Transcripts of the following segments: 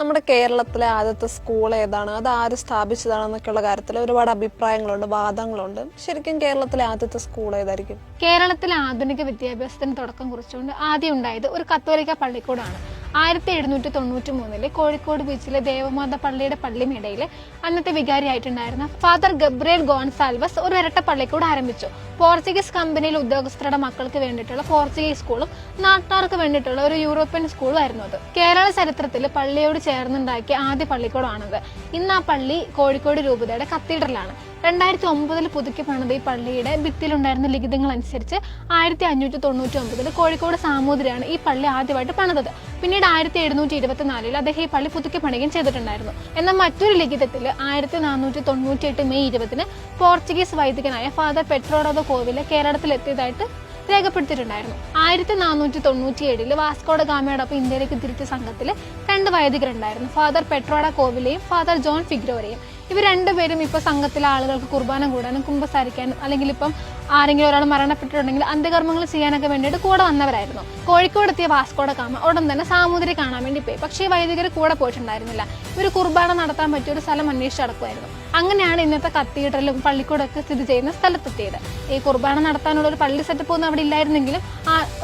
നമ്മുടെ കേരളത്തിലെ ആദ്യത്തെ സ്കൂൾ ഏതാണ്? അത് ആര് സ്ഥാപിച്ചതാണെന്നൊക്കെയുള്ള കാര്യത്തിൽ ഒരുപാട് അഭിപ്രായങ്ങളുണ്ട് വാദങ്ങളുണ്ട്. ശരിക്കും കേരളത്തിലെ ആദ്യത്തെ സ്കൂൾ ഏതായിരിക്കും? കേരളത്തിലെ ആധുനിക വിദ്യാഭ്യാസത്തിന് തുടക്കം കുറിച്ചുകൊണ്ട് ആദ്യം ഉണ്ടായത് ഒരു കത്തോലിക്ക പള്ളിക്കൂടാണ്. ആയിരത്തി എഴുന്നൂറ്റി തൊണ്ണൂറ്റി മൂന്നിൽ കോഴിക്കോട് ബീച്ചിലെ ദേവമാത പള്ളിയുടെ പള്ളിമേടയിൽ അന്നത്തെ വികാരിയായിട്ടുണ്ടായിരുന്ന ഫാദർ ഗബ്രിയൽ ഗോൺസാൽവസ് ഒരു ഇരട്ട പള്ളിക്കൂട് ആരംഭിച്ചു. പോർച്ചുഗീസ് കമ്പനിയിൽ ഉദ്യോഗസ്ഥരുടെ മക്കൾക്ക് വേണ്ടിയിട്ടുള്ള പോർച്ചുഗീസ് സ്കൂളും നാട്ടുകാർക്ക് വേണ്ടിയിട്ടുള്ള ഒരു യൂറോപ്യൻ സ്കൂളും ആയിരുന്നു അത്. കേരള ചരിത്രത്തിൽ പള്ളിയോട് ചേർന്നുണ്ടാക്കിയ ആദ്യ പള്ളിക്കൂടമാണത് ഇന്ന് ആ പള്ളി കോഴിക്കോട് രൂപതയുടെ കത്തീഡ്രലാണ്. രണ്ടായിരത്തി ഒമ്പതിൽ പുതുക്കി പണിത ഈ പള്ളിയുടെ ഭിത്തിയിലുണ്ടായിരുന്ന ലിഖിതങ്ങൾ അനുസരിച്ച് ആയിരത്തി അഞ്ഞൂറ്റി തൊണ്ണൂറ്റി ഒമ്പതിൽ കോഴിക്കോട് സാമൂതിരിയാണ് ഈ പള്ളി ആദ്യമായിട്ട് പണിതത്. പിന്നീട് ആയിരത്തി എഴുന്നൂറ്റി ഇരുപത്തിനാലിൽ അദ്ദേഹം ഈ പള്ളി പുതുക്കി പണിയുകയും ചെയ്തിട്ടുണ്ടായിരുന്നു. എന്നാൽ മറ്റൊരു ലിഖിതത്തിൽ ആയിരത്തി നാനൂറ്റി തൊണ്ണൂറ്റി എട്ട് മെയ് ഇരുപതിന് പോർച്ചുഗീസ് വൈദികനായ ഫാദർ പെട്രോഡോ കോവിൽ കേരളത്തിലെത്തിയതായിട്ട് രേഖപ്പെടുത്തിയിട്ടുണ്ടായിരുന്നു. ആയിരത്തി നാനൂറ്റി തൊണ്ണൂറ്റി ഏഴിൽ വാസ്കോഡ ഗാമയോടൊപ്പം ഇന്ത്യയിലേക്ക് തിരിച്ച സംഘത്തിൽ രണ്ട് വൈദികരുണ്ടായിരുന്നു. ഫാദർ പെട്രോഡ കോവിലെയും ഫാദർ ജോൺ ഫിഗ്രോരെയും. ഇവർ രണ്ടുപേരും ഇപ്പോൾ സംഘത്തിലെ ആളുകൾക്ക് കുർബാന കൂടാനും കുമ്പസാരിക്കാനും അല്ലെങ്കിൽ ഇപ്പം ആരെങ്കിലും ഒരാൾ മരണപ്പെട്ടിട്ടുണ്ടെങ്കിൽ അന്ത്യകർമ്മങ്ങൾ ചെയ്യാനൊക്കെ വേണ്ടിയിട്ട് കൂടെ വന്നവരായിരുന്നു. കോഴിക്കോട് എത്തിയ വാസ്കോഡ കാമ. ഉടൻ തന്നെ സാമൂതിരി കാണാൻ വേണ്ടി പോയി. പക്ഷേ വൈദികർ കൂടെ പോയിട്ടുണ്ടായിരുന്നില്ല. ഒരു കുർബാന നടത്താൻ പറ്റിയ ഒരു സ്ഥലം അന്വേഷിച്ച് നടക്കുമായിരുന്നു അങ്ങനെയാണ് ഇന്നത്തെ കത്തീഡ്രലും പള്ളിക്കൂടൊക്കെ സ്ഥിതി ചെയ്യുന്ന സ്ഥലത്തെത്തിയത്. ഈ കുർബാന നടത്താനുള്ള ഒരു പള്ളി സെറ്റപ്പ് ഒന്നും അവിടെ ഇല്ലായിരുന്നെങ്കിലും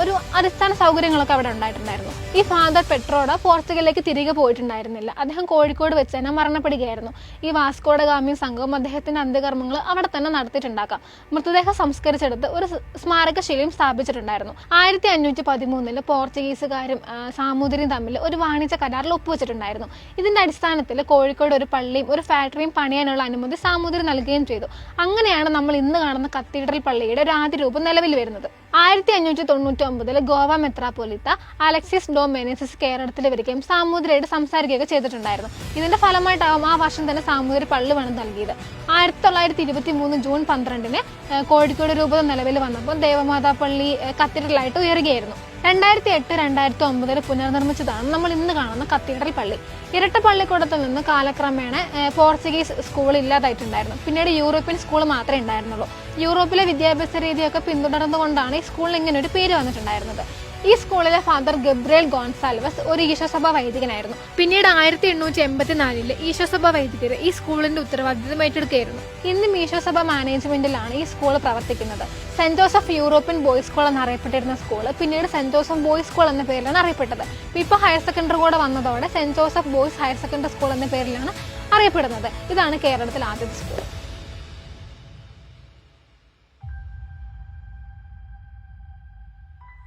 ഒരു അടിസ്ഥാന സൗകര്യങ്ങളൊക്കെ അവിടെ ഉണ്ടായിട്ടുണ്ടായിരുന്നു. ഈ ഫാദർ പെട്രോഡ പോർച്ചുഗലിലേക്ക് തിരികെ പോയിട്ടുണ്ടായിരുന്നില്ല. അദ്ദേഹം കോഴിക്കോട് വെച്ച് തന്നെ മരണപ്പെടുകയായിരുന്നു. ഈ വാസ്കോഡ ഗാമിയും സംഘവും അദ്ദേഹത്തിന്റെ അന്ത്യകർമ്മങ്ങൾ അവിടെ തന്നെ നടത്തിയിട്ടുണ്ടാക്കാം. മൃതദേഹം സംസ്കരിച്ചെടുത്ത് ഒരു സ്മാരകശൈലിയും സ്ഥാപിച്ചിട്ടുണ്ടായിരുന്നു ആയിരത്തി അഞ്ഞൂറ്റി പതിമൂന്നിൽ പോർച്ചുഗീസുകാരും സാമൂതിരിയും തമ്മിൽ ഒരു വാണിജ്യ കരാറിൽ ഒപ്പുവെച്ചിട്ടുണ്ടായിരുന്നു. ഇതിന്റെ അടിസ്ഥാനത്തിൽ കോഴിക്കോട് ഒരു പള്ളിയും ഒരു ഫാക്ടറിയും പണിയാനുള്ള അനുമതി സാമൂതിരി നൽകുകയും ചെയ്തു. അങ്ങനെയാണ് നമ്മൾ ഇന്ന് കാണുന്ന കത്തീഡ്രൽ പള്ളിയുടെ ഒരു ആദ്യ രൂപം നിലവിൽ വരുന്നത്. ആയിരത്തി അഞ്ഞൂറ്റി തൊണ്ണൂറ്റി ഒമ്പതിൽ ഗോവ മെത്രാപൊലിത്ത അലക്സിസ് ഡോമേനിസിസ് കേരളത്തിൽ വരികയും സാമൂതിരിയായിട്ട് സംസാരിക്കുകയൊക്കെ ചെയ്തിട്ടുണ്ടായിരുന്നു. ഇതിന്റെ ഫലമായിട്ടാവും ആ വർഷം തന്നെ സാമൂതിരി വേണം നൽകിയത്. ആയിരത്തി തൊള്ളായിരത്തി ഇരുപത്തി മൂന്ന് ജൂൺ പന്ത്രണ്ടിന് കോഴിക്കോട് രൂപത നിലവിൽ വന്നപ്പോൾ ദേവമാതാ പള്ളി ഏഹ്, കത്തീഡ്രലായിട്ട് ഉയരുകയായിരുന്നു. രണ്ടായിരത്തി എട്ട് രണ്ടായിരത്തി ഒമ്പതിൽ പുനർനിർമ്മിച്ചതാണ് നമ്മൾ ഇന്ന് കാണുന്ന കത്തീഡ്രൽ പള്ളി. ഇരട്ട പള്ളിക്കൂടത്തിൽ നിന്ന് കാലക്രമേണ പോർച്ചുഗീസ് സ്കൂൾ ഇല്ലാതായിട്ടുണ്ടായിരുന്നു. പിന്നീട് യൂറോപ്യൻ സ്കൂൾ മാത്രമേ ഉണ്ടായിരുന്നുള്ളൂ. യൂറോപ്പിലെ വിദ്യാഭ്യാസ രീതിയൊക്കെ പിന്തുടർന്നുകൊണ്ടാണ് ഈ സ്കൂളിന് ഇങ്ങനെ ഒരു പേര് വന്നിട്ടുണ്ടായിരുന്നത്. ഈ സ്കൂളിലെ ഫാദർ ഗബ്രിയൽ ഗോൺസാൽവസ് ഒരു ഈശോസഭ വൈദികനായിരുന്നു. പിന്നീട് ആയിരത്തി എണ്ണൂറ്റി എൺപത്തിനാലിൽ ഈശോസഭ വൈദികർ ഈ സ്കൂളിന്റെ ഉത്തരവാദിത്തം ഏറ്റെടുക്കുകയായിരുന്നു. ഇന്നും ഈശോസഭ മാനേജ്മെന്റിലാണ് ഈ സ്കൂൾ പ്രവർത്തിക്കുന്നത്. Saint Joseph European Boys School എന്നറിയപ്പെട്ടിരുന്ന സ്കൂൾ പിന്നീട് സെന്റ് ജോസഫ് ബോയ്സ് സ്കൂൾ എന്ന പേരിലാണ് അറിയപ്പെട്ടത്. ഇപ്പോൾ ഹയർ സെക്കൻഡറി കൂടെ വന്നതോടെ Saint Joseph Boys Higher Secondary School എന്ന പേരിലാണ് അറിയപ്പെടുന്നത്. ഇതാണ് കേരളത്തിലെ ആദ്യത്തെ സ്കൂൾ.